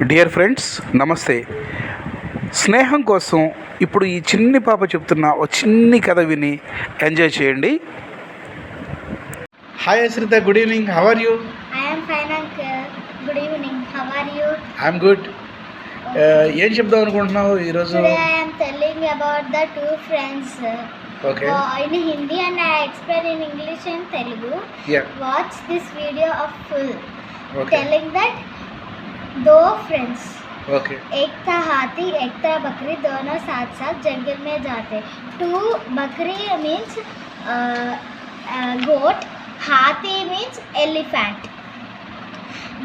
Dear friends నమస్తే స్నేహం కోసం ఇప్పుడు ఈ చిన్ని పాప చెప్తున్న ఒక చిన్ని కథ విని ఎంజాయ్ చేయండి hi Ashrita good evening how are you I am fine, uncle. Good evening. How are you? I'm good ఏం చెప్దాం అనుకుంటున్నావు ఈరోజు Today I am telling about the two friends uh, okay uh, in Hindi and I explain in English and Telugu. Yeah Watch this video of full. Okay Telling that दो friends okay. एक था हाथी एक था बकरी दोनों साथ साथ जंगल में जाते। टू बकरी मीन्स गोट uh, uh, हाथी means elephant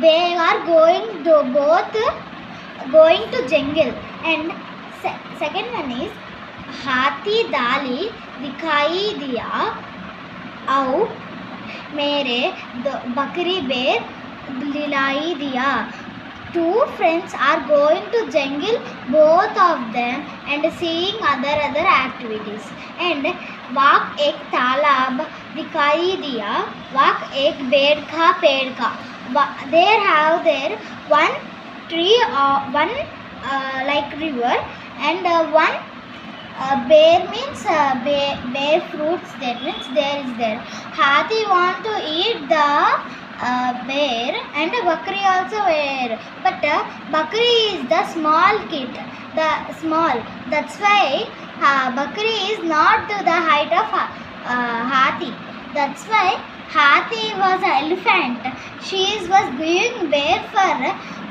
they are going both going to jungle and second one is हाथी दाली दिखाई दिया। आओ मेरे बकरी बेर लिलाई दिया। two friends are going to jungle both of them and seeing other other activities and walk एक तालाब दिखाई दिया walk एक पेड़ का पेड़ का Wa- there have there one tree uh, one uh, like river and uh, one uh, bear means uh, bear, bear fruits there means there is there hathi want to eat the uh, bear and bakri also bear but uh, bakri is the small kid. The small. That's why uh, bakri is not to the height of uh, hathi that's why hathi was an elephant. She was going bear for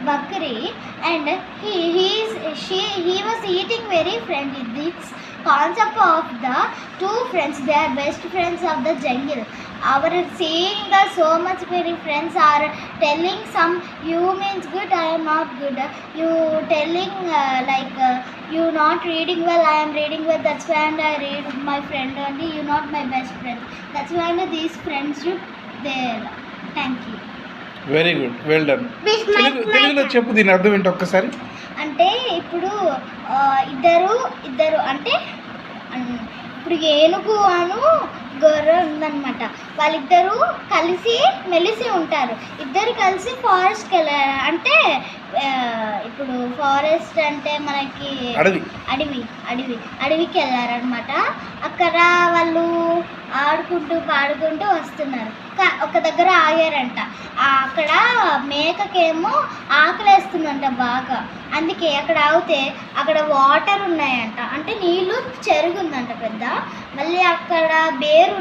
bakri and he he is she he was eating very friendly this concept of the two friends they are best friends of the jungle our seeing the so much very friends are telling some you means good i am not good you telling uh, like uh, you not reading well i am reading well that's why and i read my friend only you not my best friend that's why and these friendship there thank you very good well done తెలుగులో. చెప్పు దీని అర్థం ఏంటి ఒక్కసారి అంటే ఇప్పుడు ఇద్దరు ఇద్దరు అంటే ఇప్పుడు ఏనుగు అను గొర్రె ఉందన్నమాట. వాళ్ళిద్దరూ కలిసి మెలిసి ఉంటారు. ఇద్దరు కలిసి ఫారెస్ట్కి వెళ్ళారు? అంటే ఇప్పుడు ఫారెస్ట్ అంటే మనకి అడవి. అడవి అడవి అడవికి వెళ్ళారనమాట అక్కడ వాళ్ళు ఆడుకుంటూ పాడుకుంటూ వస్తున్నారు. ఒక దగ్గర ఆగారంట. అక్కడ మేకకేమో ఆకలేస్తుందంట బాగా. అందుకే అక్కడ ఆగితే అక్కడ వాటర్ ఉన్నాయంట. అంటే నీళ్ళు చెరుగుందంట పెద్ద. మళ్ళీ అక్కడ బేరు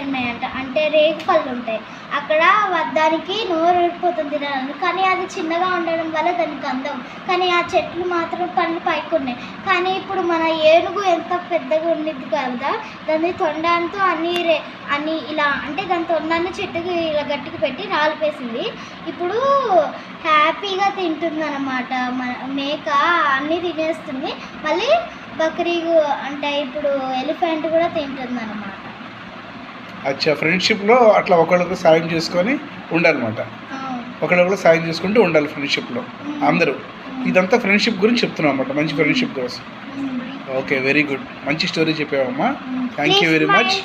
ఉన్నాయంట అంటే రేగు పళ్ళు ఉంటాయి. అక్కడ దానికి నోరు ఊడిపోతుంది తినాలని. కానీ అది చిన్నగా ఉండడం వల్ల దానికి అందం కానీ ఆ చెట్లు మాత్రం పండ్లు పైకి ఉన్నాయి. కానీ ఇప్పుడు మన ఏనుగు ఎంత పెద్దగా ఉండిద్ది కదా దాని తొండంతో అన్ని రే అన్ని ఇలా అంటే దాని తొండాన్ని చెట్టుకి ఇలా గట్టికి పెట్టి రాలిపేసింది. ఇప్పుడు హ్యాపీగా తింటుంది అనమాట మన మేక అన్నీ తినేస్తుంది. మళ్ళీ బక్రీ అంటే ఇప్పుడు ఎలిఫెంట్ కూడా తింటుంది అనమాట అచ్చా ఫ్రెండ్షిప్లో అట్లా ఒకళ్ళొకరు సాయం చేసుకొని ఉండాలన్నమాట. ఒకళ్ళొకరు సాయం చేసుకుంటూ ఉండాలి ఫ్రెండ్షిప్లో అందరూ. ఇదంతా ఫ్రెండ్షిప్ గురించి చెప్తున్నాం అన్నమాట మంచి ఫ్రెండ్షిప్ కోసం. Okay very good. మంచి story చెప్పావమ్మా. Thank you very much.